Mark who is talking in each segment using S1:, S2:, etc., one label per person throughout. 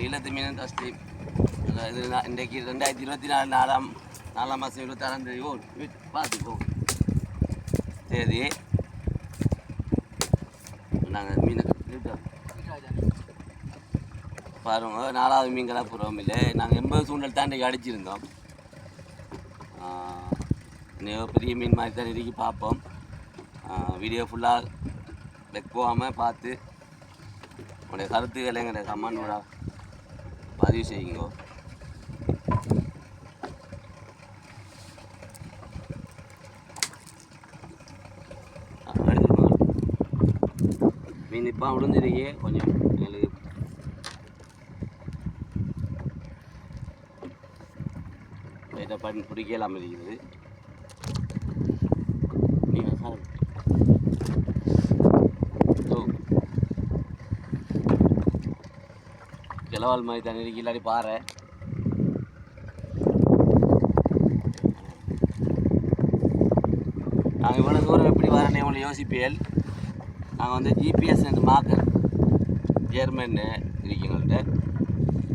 S1: ஈழத்து மீன் தஸ்லீம் இது இன்றைக்கு ரெண்டாயிரத்தி இருபத்தி நாலு நாலாம் நாலாம் மாதம் இருபத்தாறாம் தேதி ஓ பார்த்துப்போம் தேதி நாங்கள் மீனை பாருங்க நாலாவது மீன் கலப்புறோம் இல்லை நாங்கள் எண்பது சூண்டல் தாண்டி அடிச்சிருந்தோம் இன்னும் பெரிய மீன் மாதிரி தான் இறுக்கி பார்ப்போம் வீடியோ ஃபுல்லாக லெக் பார்த்து உங்களுடைய கருத்துக்கள் எங்களுடைய கமெண்டோட பதிவு செய்யுங்க. மீன் இப்போ விழுந்துருக்கே கொஞ்சம் எங்களுக்கு இதை பண்ணி பிடிக்கலாம் இருக்குது. நீங்கள் சார் ஓ செலவால் மாதிரி தண்ணி இருக்கு இல்லாட்டி பாறை. நாங்கள் இவ்வளோ தூரம் எப்படி வரேன்னு உங்களை யோசிப்பியல் நாங்கள் வந்து ஜிபிஎஸ் அந்த மார்க்கர் ஜெர்மன் இருக்கு எங்கள்கிட்ட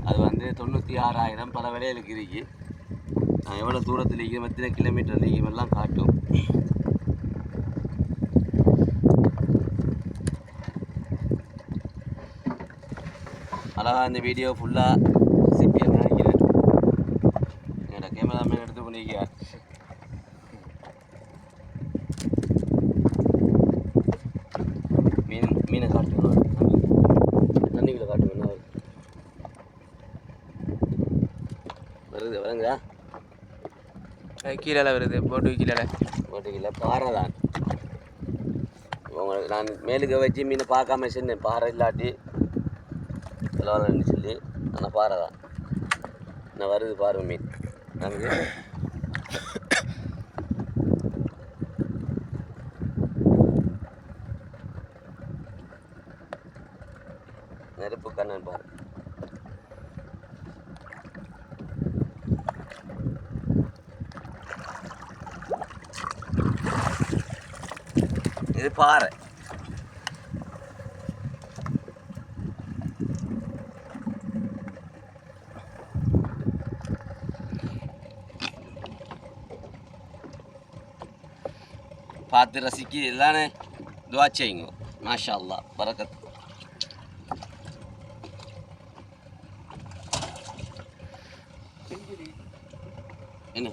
S1: அது வந்து தொண்ணூற்றி ஆறாயிரம் பல விலைகளுக்கு இருக்குது நான் எவ்வளோ தூரத்தில் இருக்கிறோம் எத்தனை கிலோமீட்டர் இருக்கிறோம் எல்லாம் காட்டும். அழகாக இந்த வீடியோ ஃபுல்லாக சிபிஎம் நினைக்கிறேன். என்னோட கேமராமேன் எடுத்து பண்ணிக்கிறார் மீன் மீனை காட்டுங்க தண்ணிக்குள்ளே காட்டுங்க என்ன வருது வருது வருங்க
S2: கீழே வருது போட்டு கீழே
S1: ஓட்டுக்கல பாறை தான். உங்களுக்கு நான் மேலுக்கு வச்சு மீனை பார்க்காம செஞ்சேன் பாறை இல்லாட்டி விளாட்றேன்னு சொல்லி ஆனால் பாறை தான். நான் வருது பாருங்க மீன் நமக்கு நெருப்பு கண்ணன் பாரு. இது பாறை. Fatih Rasiki'yle dua çeyin. Maşallah. Barakat. Ini.